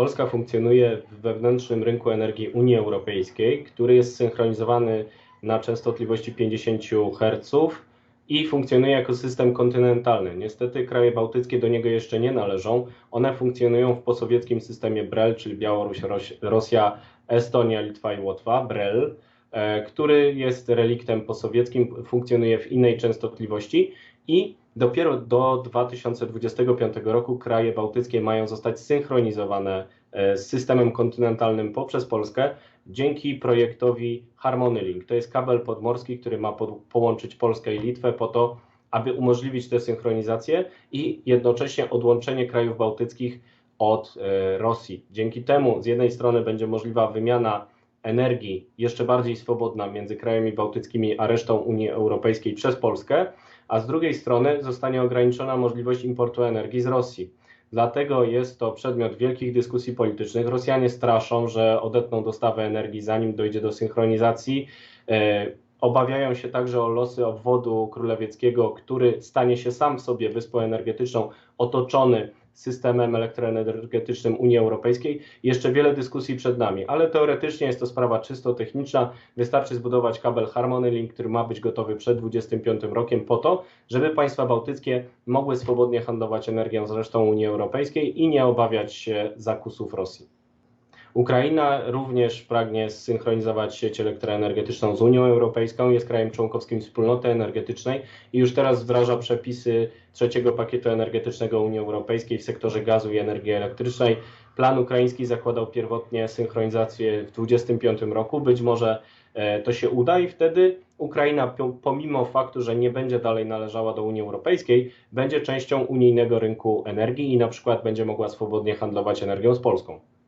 Polska funkcjonuje w wewnętrznym rynku energii Unii Europejskiej, który jest synchronizowany na częstotliwości 50 Hz i funkcjonuje jako system kontynentalny. Niestety kraje bałtyckie do niego jeszcze nie należą. One funkcjonują w posowieckim systemie BREL, czyli Białoruś, Rosja, Estonia, Litwa i Łotwa, BREL, e, który jest reliktem posowieckim, funkcjonuje w innej częstotliwości i dopiero do 2025 roku kraje bałtyckie mają zostać synchronizowane e, z systemem kontynentalnym poprzez Polskę dzięki projektowi Harmony Link. To jest kabel podmorski, który ma połączyć Polskę i Litwę po to, aby umożliwić tę synchronizację i jednocześnie odłączenie krajów bałtyckich od e, Rosji. Dzięki temu z jednej strony będzie możliwa wymiana energii jeszcze bardziej swobodna między krajami bałtyckimi a resztą Unii Europejskiej przez Polskę, a z drugiej strony zostanie ograniczona możliwość importu energii z Rosji. Dlatego jest to przedmiot wielkich dyskusji politycznych. Rosjanie straszą, że odetną dostawę energii zanim dojdzie do synchronizacji. Obawiają się także o losy obwodu królewieckiego, który stanie się sam w sobie wyspą energetyczną, otoczony systemem elektroenergetycznym Unii Europejskiej. Jeszcze wiele dyskusji przed nami, ale teoretycznie jest to sprawa czysto techniczna. Wystarczy zbudować kabel Harmony Link, który ma być gotowy przed 2025 rokiem po to, żeby państwa bałtyckie mogły swobodnie handlować energią z resztą Unii Europejskiej i nie obawiać się zakusów Rosji. Ukraina również pragnie zsynchronizować sieć elektroenergetyczną z Unią Europejską, jest krajem członkowskim wspólnoty energetycznej i już teraz wdraża przepisy trzeciego pakietu energetycznego Unii Europejskiej w sektorze gazu i energii elektrycznej. Plan ukraiński zakładał pierwotnie synchronizację w 2025 roku. Być może e, to się uda i wtedy Ukraina, pomimo faktu, że nie będzie dalej należała do Unii Europejskiej, będzie częścią unijnego rynku energii i na przykład będzie mogła swobodnie handlować energią z Polską.